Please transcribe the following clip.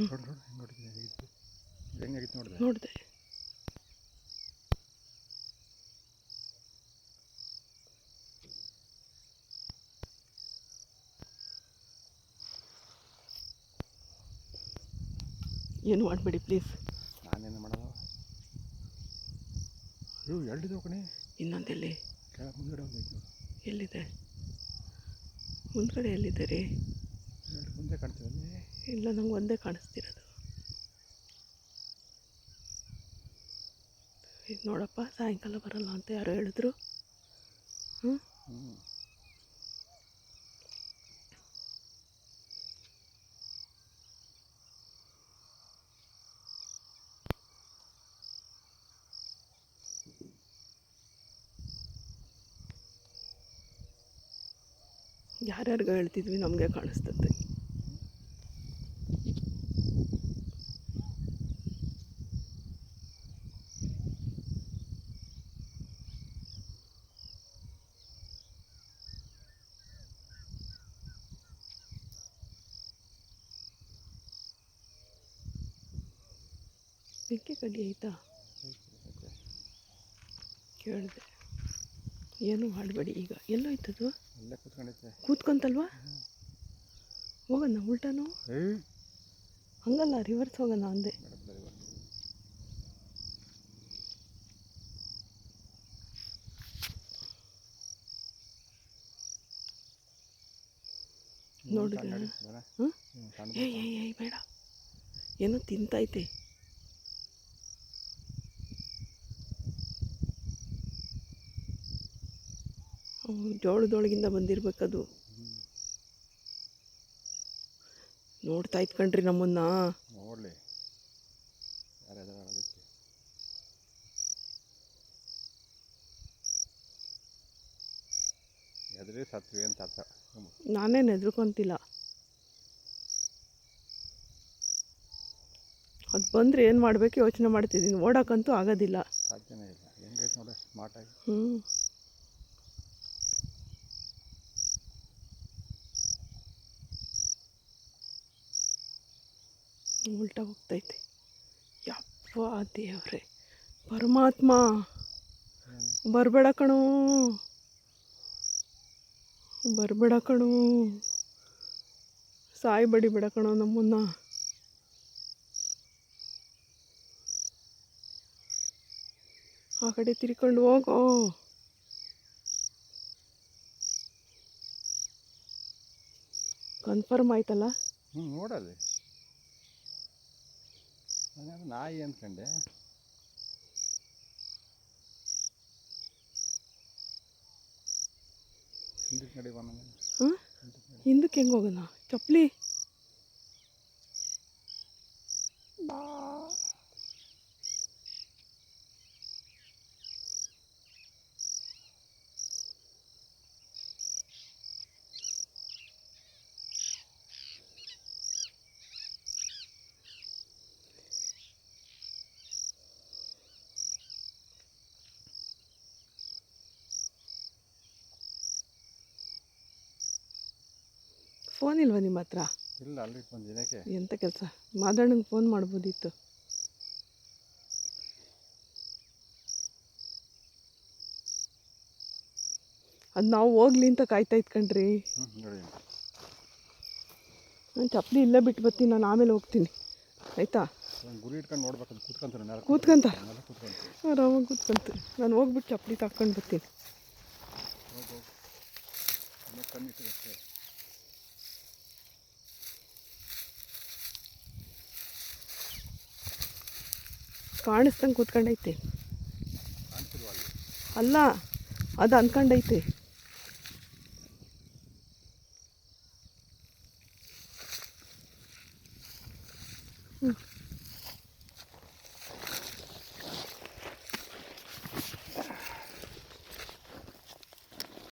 ನೋಡು ಇದು? ಹೆಂಗಾಗಿತ್ತು ನೋಡಿದೆ? ನೋಡಿದೆ. ಏನು ಮಾಡಬೇಡಿ ಪ್ಲೀಸ್ ನಾನೇನು ಮಾಡೋದು? ಅಯ್ಯೋ ಎರಡಿದಾವೆ ಕಣೆ ಇನ್ನೊಂದೆಲ್ಲಿ? ಕೆಳಗೆ ಮುಂದ್ಗಡೆ ಒಂದು ಎಲ್ಲಿದೆ? ಮುಂದ್ಗಡೆ ಎಲ್ಲಿದೆ ರೀ? ಎರಡು ಮುಂದೆ ಕಾಣ್ತೀವಲ್ಲಿ ಇಲ್ಲ ನಂಗೆ ಒಂದೇ ಕಾಣಿಸ್ತಿರೋದು. ಇದು ನೋಡಪ್ಪ ಸಾಯಂಕಾಲ ಬರಲ್ಲ ಅಂತ ಯಾರೋ ಹೇಳಿದ್ರು. ಹ್ಞೂ ಯಾರ್ಯಾರಿಗೋ ಹೇಳ್ತಿದ್ವಿ ನಮಗೆ ಕಾಣಿಸ್ತದೆ. ಬೆಂಕಿ ಕಡ್ಡಿ ಆಯ್ತಾ ಕೇಳಿದೆ. ಏನು ಮಾಡಬೇಡಿ ಈಗ. ಎಲ್ಲೋಯ್ತದು ಕೂತ್ಕೊಂತಲ್ವಾ? ಹೋಗೋಣ ಉಲ್ಟಾನು? ಹಂಗಲ್ಲ ರಿವರ್ಸ್ ಹೋಗೋಣ ಅಂದೆ. ನೋಡಿದ್ರೆ ಏಯ್ ಏಯ್ ಬೇಡ. ಏನೋ ತಿಂತೈತೆ. ಜೋಳದೊಳಗಿಂದ ಬಂದಿರ್ಬೇಕದು. ನೋಡ್ತಾ ಇತ್ಕಂಡ್ರಿ ನಮ್ಮನ್ನ. ನೋಡಲಿ. ನಾನೇನು ಹೆದ್ರುಕೊಂತಿಲ್ಲ. ಅದು ಬಂದರೆ ಏನು ಮಾಡಬೇಕು ಯೋಚನೆ ಮಾಡ್ತಿದ್ದೀನಿ ಓಡೋಕ್ಕಂತೂ ಆಗೋದಿಲ್ಲ. ಸಾಧ್ಯನೇ ಇಲ್ಲ. ಹೆಂಗೈತೆ ನೋಡಿ ಸ್ಮಾರ್ಟಾಗಿ ಹ್ಞೂ ಉಲ್ಟಾ ಹೋಗ್ತೈತೆ. ಯಪ್ಪ ದೇವ್ರೆ. ಪರಮಾತ್ಮ. ಬರಬೇಡ ಕಣೋ. ಬರಬೇಡ ಕಣೋ. ಸಾಯಿ ಬಡಿಬೇಡ ಕಣೋ ನಮ್ಮನ್ನ. ಆ ಕಡೆ ತಿರ್ಕೊಂಡು ಹೋಗೋ. ಕನ್ಫರ್ಮ್ ಆಯ್ತಲ್ಲ? ನೋಡಲ್ಲಿ. ನಾನು ನಾಯಿ ಅಂದ್ಕೊಂಡೆ ಹಿಂದಕ್ಕೆ ನಡಿ ಬಾ ನನಗೆ ಹಾಂ ಹಿಂದಕ್ಕೆ ನಡಿ ಹಿಂದಕ್ಕೆ ಹೆಂಗೆ ಹೋಗೋಣ ಚಪ್ಪಲಿ ಫೋನ್ ಇಲ್ವಾ ನಿಮ್ಮ ಹತ್ರ ಇಲ್ಲ ಅಲ್ಲಿ ದಿನಕ್ಕೆ ಎಂಥ ಕೆಲಸ? ಮಾದಣ್ಣಂಗೆ ಫೋನ್ ಮಾಡ್ಬೋದಿತ್ತು. ಅದು ನಾವು ಹೋಗ್ಲಿ ಅಂತ ಕಾಯ್ತಾ ಇತ್ಕಂಡ್ರಿ ಹ್ಞೂ ನಾನು ಚಪ್ಪಲಿ ಇಲ್ಲೇ ಬಿಟ್ಟು ಬರ್ತೀನಿ ನಾನು ಆಮೇಲೆ ಹೋಗ್ತೀನಿ. ಆಯಿತಾ? ಗುರಿ ಇಟ್ಕೊಂಡು ನೋಡ್ಬೇಕು ಕೂತ್ಕೊಂತಾರೆ? ಕೂತ್ಕೊಂತಾರೆ ಆರಾಮಾಗಿ ಕೂತ್ಕೊಂತ. ನಾನು ಹೋಗ್ಬಿಟ್ಟು ಚಪ್ಪಲಿ ತಕ್ಕೊಂಡು ಬರ್ತೀನಿ ಹೋಗಿ ಹೋಗಿ ಆಮೇಲೆ ಕಣ್ಣಿಟ್ಟಿರುತ್ತೆ ಕಾಣಿಸ್ದಂಗೆ ಕೂತ್ಕೊಂಡೈತೆ. ಅಲ್ಲ ಅದು ಅನ್ಕೊಂಡೈತಿ. ಹ್ಞೂ